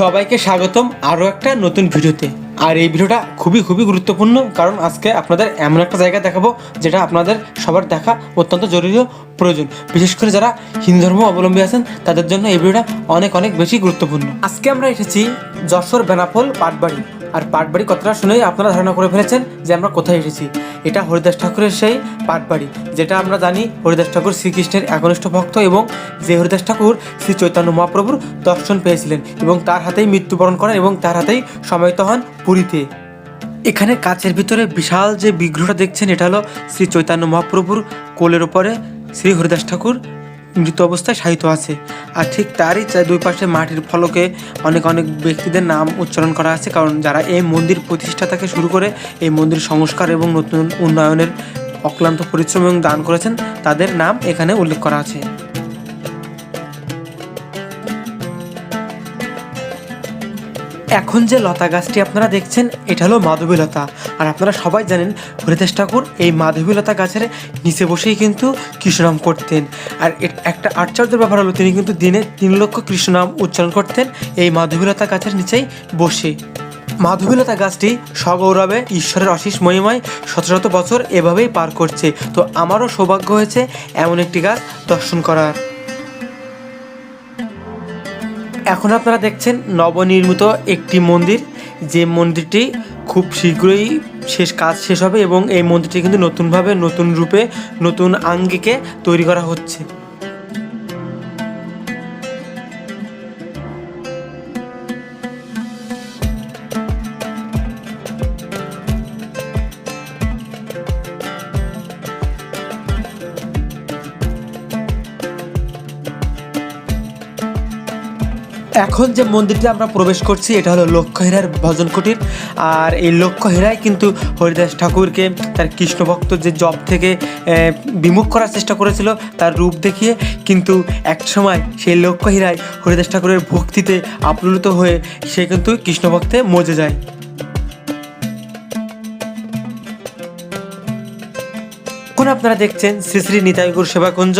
সবাইকে স্বাগতম আরও একটা নতুন ভিডিওতে। আর এই ভিডিওটা খুবই খুবই গুরুত্বপূর্ণ কারণ আজকে আপনাদের এমন একটা জায়গা দেখাবো যেটা আপনাদের সবার দেখা অত্যন্ত জরুরি প্রয়োজন। বিশেষ করে যারা হিন্দু ধর্ম অবলম্বী আছেন, তাদের জন্য এই ভিডিওটা অনেক অনেক বেশি গুরুত্বপূর্ণ। আজকে আমরা এসেছি যশোর বেনাপোল পাটবাড়ি। আর পাটবাড়ি কথাটা শুনেই আপনারা ধারণা করে ফেলেছেন যে আমরা কোথায় এসেছি। এটা হরিদাস ঠাকুরের সেই পাটবাড়ি, যেটা আমরা জানি হরিদাস ঠাকুর শ্রীকৃষ্ণের একনিষ্ঠ ভক্ত এবং যে হরিদাস ঠাকুর শ্রী চৈতন্য মহাপ্রভুর দর্শন পেয়েছিলেন এবং তার হাতেই মৃত্যুবরণ করেন এবং তার হাতেই সমাহিত হন পুরীতে। এখানে কাচের ভিতরে বিশাল যে বিগ্রহটা দেখছেন, এটা হলো শ্রী চৈতন্য মহাপ্রভুর কোলের ওপরে শ্রী হরিদাস ঠাকুর মৃত অবস্থায় শায়িত আছে। আর ঠিক তারই দুই পাশে মাটির ফলকে অনেক অনেক ব্যক্তিদের নাম উচ্চারণ করা আছে, কারণ যারা এই মন্দির প্রতিষ্ঠা থেকে শুরু করে এই মন্দির সংস্কার এবং নতুন উন্নয়নের অক্লান্ত পরিশ্রম এবং দান করেছেন, তাদের নাম এখানে উল্লেখ করা আছে। এখন যে লতা গাছটি আপনারা দেখছেন, এটা হলো মাধবীলতা আর আপনারা সবাই জানেন, হরিদাস ঠাকুর এই মাধবীলতা গাছের নিচে বসেই কিন্তু কৃষ্ণনাম করতেন। আর একটা আশ্চর্যের ব্যাপার হলো, তিনি কিন্তু দিনে তিন লক্ষ কৃষ্ণনাম উচ্চারণ করতেন এই মাধবীলতা গাছের নিচেই বসে। মাধবীলতা গাছটি সগৌরবে ঈশ্বরের অশেষ মহিমায় শত শত বছর এভাবেই পার করছে। তো আমারও সৌভাগ্য হয়েছে এমন একটি গাছ দর্শন করার। এখন আপনারা দেখছেন নবনির্মিত একটি মন্দির। যে মন্দিরটি খুব শীঘ্রই শেষ কাজ শেষ হবে এবং এই মন্দিরটি কিন্তু নতুনভাবে, নতুন রূপে, নতুন আঙ্গিকে তৈরি করা হচ্ছে। এখন যে মন্দিরটি আমরা প্রবেশ করছি, এটা হলো লক্ষ্যহীরার ভজন কুটির। আর এই লক্ষ্যহীরাই কিন্তু হরিদাস ঠাকুরকে তার কৃষ্ণ ভক্ত যে জব থেকে বিমুখ করার চেষ্টা করেছিল, তার রূপ দেখিয়ে কিন্তু এক সময় সেই লক্ষ্যহীরাই হরিদাস ঠাকুরের ভক্তিতে আপ্লুত হয়ে সে কিন্তু কৃষ্ণ ভক্তে মজে যায়। এখন আপনারা দেখছেন শ্রী শ্রী নিতাইগুর সেবাকুঞ্জ।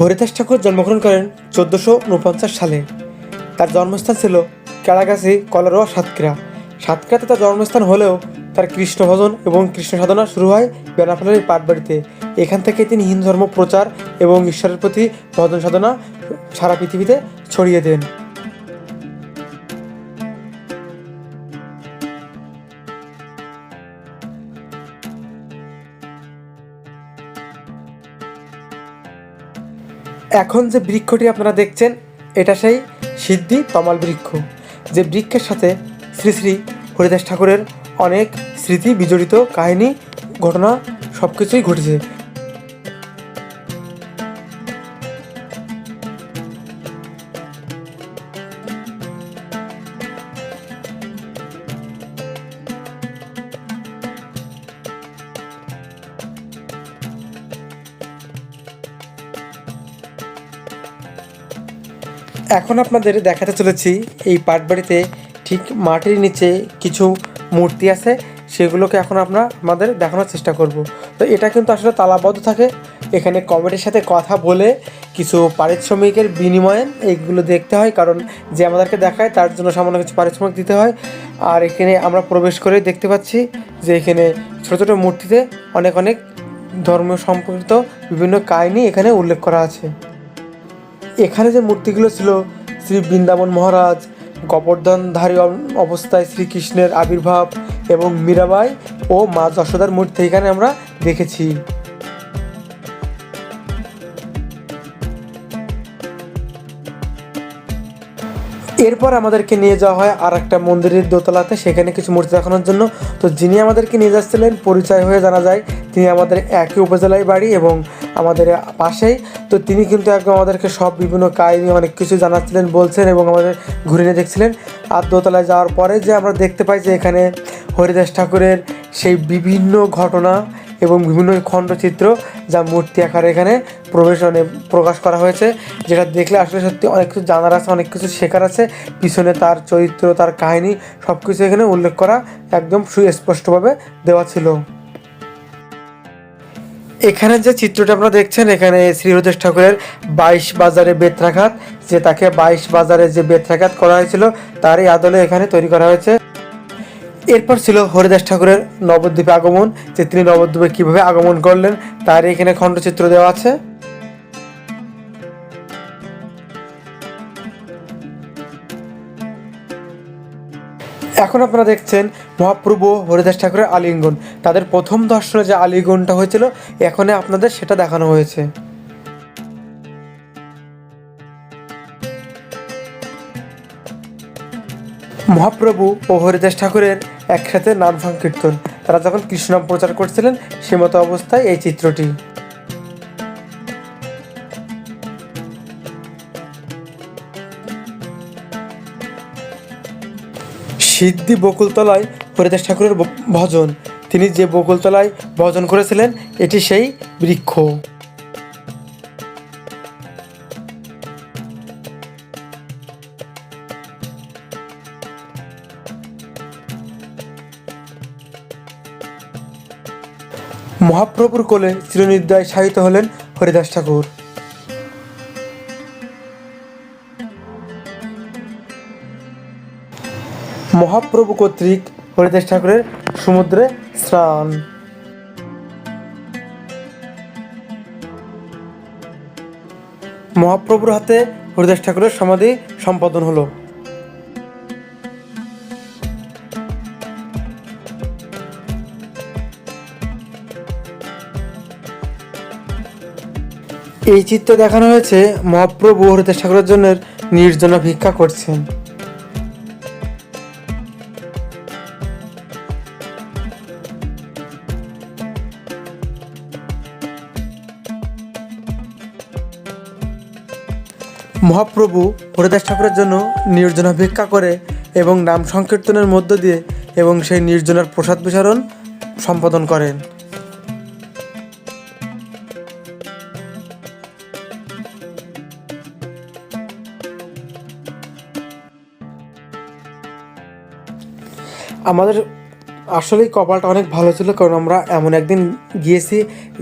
হরিদাস ঠাকুর জন্মগ্রহণ করেন চোদ্দোশো উনপঞ্চাশ সালে। তার জন্মস্থান ছিল কেড়াগাছি কলারোয়া সাতক্রা সাতক্রাতে তার জন্মস্থান হলেও তার কৃষ্ণ ভজন এবং কৃষ্ণ সাধনা শুরু হয় বেনাফালের পাটবাড়িতে। এখান থেকে তিনি হিন্দু ধর্ম প্রচার এবং ঈশ্বরের প্রতি ভজন সাধনা সারা পৃথিবীতে ছড়িয়ে দেন। এখন যে বৃক্ষটি আপনারা দেখছেন, এটা সেই সিদ্ধি তমাল বৃক্ষ, যে বৃক্ষের সাথে শ্রী শ্রী হরিদাস ঠাকুরের অনেক স্মৃতি বিজড়িত কাহিনী, ঘটনা সব কিছুই ঘটেছে। এখন আপনাদের দেখাতে চলেছি এই পাটবাড়িতে ঠিক মাটির নিচে কিছু মূর্তি আছে, সেগুলোকে এখন আমরা আমাদের দেখানোর চেষ্টা করব। তো এটা কিন্তু আসলে তালাবদ্ধ থাকে। এখানে কমিটির সাথে কথা বলে কিছু পারিশ্রমিকের বিনিময়ে এইগুলো দেখতে হয়, কারণ যে আমাদেরকে দেখায় তার জন্য সামান্য কিছু পারিশ্রমিক দিতে হয়। আর এখানে আমরা প্রবেশ করে দেখতে পাচ্ছি যে এখানে ছোটো ছোটো মূর্তিতে অনেক অনেক ধর্ম সম্পর্কিত বিভিন্ন কাহিনী এখানে উল্লেখ করা আছে। এখানে যে মূর্তিগুলো ছিল, শ্রী বৃন্দাবন মহারাজ গোবর্ধনধারী অব- অবস্থায় শ্রীকৃষ্ণের আবির্ভাব এবং মীরাবাই ও মা যশোদার মূর্তি এখানে আমরা দেখেছি। এরপর আমাদেরকে নিয়ে যাওয়া হয় আর একটা মন্দিরের দোতলাতে, সেখানে কিছু মূর্তি দেখানোর জন্য। তো যিনি আমাদেরকে নিয়ে যাচ্ছিলেন, পরিচয় হয়ে জানা যায়, তিনি আমাদের একই উপজেলায় বাড়ি এবং আমাদের পাশেই। তো তিনি কিন্তু একদম আমাদেরকে সব বিভিন্ন কাহিনী, অনেক কিছু জানাচ্ছিলেন, বলছেন এবং আমাদের ঘুরে নিয়ে দেখছিলেন। আর দোতলায় যাওয়ার পরে যে আমরা দেখতে পাই যে এখানে হরিদাস ঠাকুরের সেই বিভিন্ন ঘটনা এবং বিভিন্ন খণ্ডচিত্র যা মূর্তি আকারে এখানে প্রবেশনে প্রকাশ করা হয়েছে, যেটা দেখলে আসলে সত্যি অনেক কিছু জানার আছে, অনেক কিছু শেখার আছে। পিছনে তার চরিত্র, তার কাহিনী সব কিছু এখানে উল্লেখ করা একদম সুস্পষ্টভাবে দেওয়া ছিল। এখানে যে চিত্রটা আপনারা দেখছেন, এখানে শ্রী হরিদাস ঠাকুরের বাইশ বাজারে বেত্রাঘাত, যে তাকে বাইশ বাজারে যে বেত্রাঘাত করা হয়েছিল, তারই আদলে এখানে তৈরি করা হয়েছে। এরপর ছিল হরিদাস ঠাকুরের নবদ্বীপে আগমন, যে তিনি নবদ্বীপে কীভাবে আগমন করলেন তার এখানে খণ্ডচিত্র দেওয়া আছে। এখন আপনারা দেখছেন মহাপ্রভু হরিদাস ঠাকুরের আলিঙ্গন। তাদের প্রথম দর্শনে যে আলিঙ্গনটা হয়েছিল, এখানে আপনাদের সেটা দেখানো হয়েছে। মহাপ্রভু ও হরিদাস ঠাকুরের একসাথে নাম সংকীর্তন। তারা যখন কৃষ্ণনাম প্রচার করছিলেন সে মতো অবস্থায় এই চিত্রটি। সিদ্ধি বকুলতলায় হরিদাস ঠাকুরের ভজন। তিনি যে বকুলতলায় ভজন করেছিলেন, এটি সেই বৃক্ষ। মহাপ্রভুর কোলে চিরনিদ্রায় শায়িত হলেন হরিদাস ঠাকুর। মহাপ্রভু কর্তৃক হরিদাস ঠাকুরের সমুদ্রে স্নান। মহাপ্রভুর হাতে হরিদাস ঠাকুরের সমাধি সম্পাদন হলো। এই চিত্র দেখানো হয়েছে মহাপ্রভু হরিদাস ঠাকুরের জন্য নির্জনা ভিক্ষা করছেন। মহাপ্রভু হরিদাস ঠাকুরের জন্য নির্জনা ভিক্ষা করে এবং নাম সংকীর্তনের মধ্য দিয়ে এবং সেই নির্জনার প্রসাদ বিতরণ সম্পাদন করেন। আমাদের আসলেই কপালটা অনেক ভালো ছিল, কারণ আমরা এমন একদিন গিয়েছি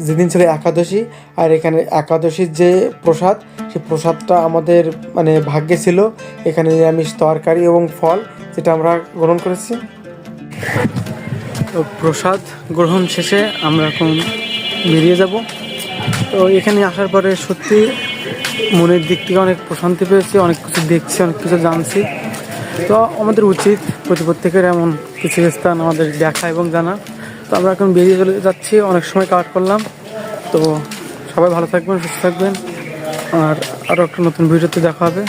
যেদিন ছিল একাদশী, আর এখানে একাদশীর যে প্রসাদ সেই প্রসাদটা আমাদের মানে ভাগ্যে ছিল। এখানে নিরামিষ তরকারি এবং ফল, যেটা আমরা গ্রহণ করেছি। তো প্রসাদ গ্রহণ শেষে আমরা এখন বেরিয়ে যাব। তো এখানে আসার পরে সত্যি মনের দিক থেকে অনেক প্রশান্তি পেয়েছি, অনেক কিছু দেখছি, অনেক কিছু জানছি। তো আমাদের উচিত প্রতি প্রত্যেকের এমন কিছু স্থান আমাদের দেখা এবং জানা। তো আমরা এখন বেরিয়ে চলে যাচ্ছি, অনেক সময় কাট করলাম। তো সবাই ভালো থাকবেন, সুস্থ থাকবেন। আর আরও একটা নতুন ভিডিওতে দেখা হবে।